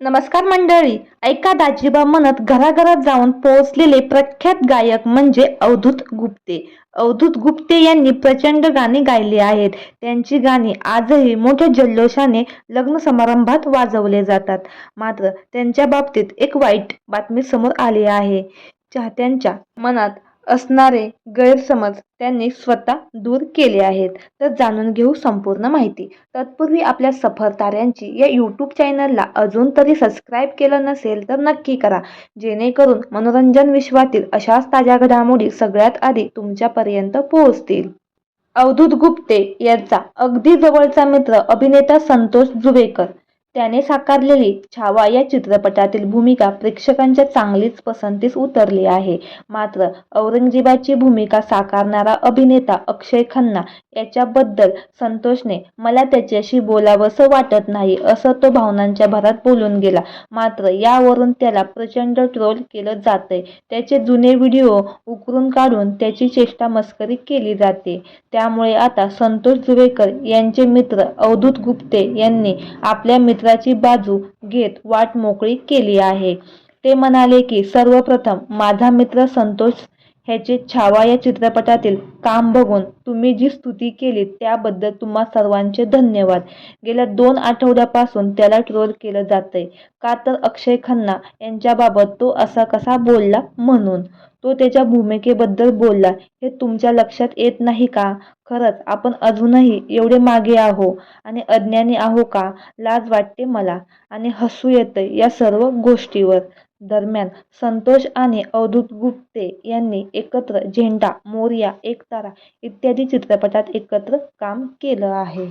नमस्कार मंडळी ऐका दाजीबा म्हणत घराघरात जाऊन पोहोचलेले प्रख्यात गायक म्हणजे अवधूत गुप्ते. अवधूत गुप्ते यांनी प्रचंड गाणी गायली आहेत. त्यांची गाणी आजही मोठ्या जल्लोषाने लग्न समारंभात वाजवले जातात. मात्र त्यांच्या बाबतीत एक वाईट बातमी समोर आली आहे. चाहत्यांच्या मनात असणारे गैरसमज त्यांनी स्वतः दूर केले आहेत. तर जाणून घेऊ संपूर्ण माहिती. तत्पूर्वी आपल्या सफर ताऱ्यांची या यूट्यूब चॅनलला अजून तरी सबस्क्राईब केलं नसेल तर नक्की करा. जेणेकरून मनोरंजन विश्वातील अशाच ताज्या घडामोडी सगळ्यात आधी तुमच्यापर्यंत पोहोचतील. अवधूत गुप्ते यांचा अगदी जवळचा मित्र अभिनेता संतोष जुवेकर. त्याने साकारलेली छावा या चित्रपटातील भूमिका प्रेक्षकांच्या चांगलीच पसंतीस उतरली आहे. मात्र औरंगजेबाची भूमिका साकारणारा अभिनेता अक्षय खन्ना याच्याबद्दल संतोषने मला त्याच्याशी बोलावंसं वाटत नाही असं तो भावनांच्या भरात बोलून गेला. मात्र यावरून त्याला प्रचंड ट्रोल केलं जातंय. त्याचे जुने व्हिडिओ उकरून काढून त्याची चेष्टा मस्करी केली जाते. त्यामुळे आता संतोष जुवेकर यांचे मित्र अवधूत गुप्ते यांनी आपल्या मित्र मित्राची बाजू घेत वाट मोकळी केली आहे. ते म्हणाले की सर्वप्रथम माझा मित्र संतोष ह्याचे छावा या चित्रपटातील काम बघून तुम्ही जी स्तुती केली त्याबद्दल तुम्हा सर्वांचे धन्यवाद. गेल्या दोन आठवड्यापासून त्याला ट्रोल केलं जातंय. का तर अक्षय खन्ना यांच्याबाबत तो असा कसा बोलला म्हणून? तो त्याच्या भूमिकेबद्दल बोलला हे तुमच्या लक्षात येत नाही का? खरंच आपण अजूनही एवढे मागे आहो आणि अज्ञानी आहो का? लाज वाटते मला आणि हसू येतं या सर्व गोष्टीवर. दरम्यान संतोष आणि अवधूत गुप्ते यांनी एकत्र झेंडा मोरया एकतारा इत्यादी चित्रपटात एकत्र काम केलं आहे.